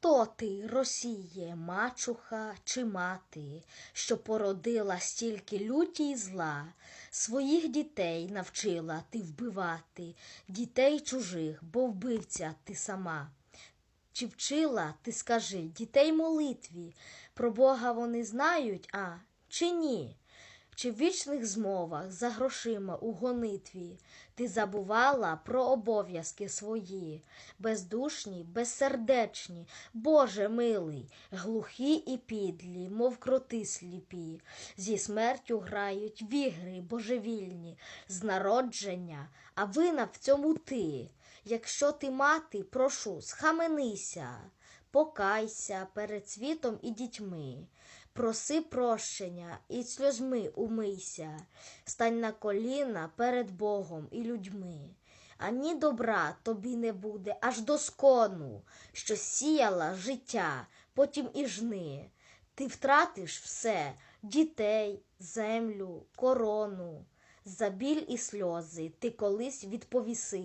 Хто ти, Росіє, мачуха чи мати, що породила стільки люті й зла, своїх дітей навчила ти вбивати, дітей чужих, бо вбивця ти сама. Чи вчила, ти скажи, дітей молитві, про Бога вони знають, а чи ні? Чи в вічних змовах за грошима у гонитві ти забувала про обов'язки свої, бездушні, безсердечні, Боже милий, глухі і підлі, мов кроти сліпі, зі смертю грають в ігри божевільні, з народження, а вина в цьому ти. Якщо ти мати, прошу, схаменися, покайся перед світом і дітьми. Проси прощення і сльозьми умийся, стань на коліна перед Богом і людьми. Ані добра тобі не буде аж до скону, що сіяла життя, потім і жни. Ти втратиш все дітей, землю, корону. За біль і сльози ти колись відповіси.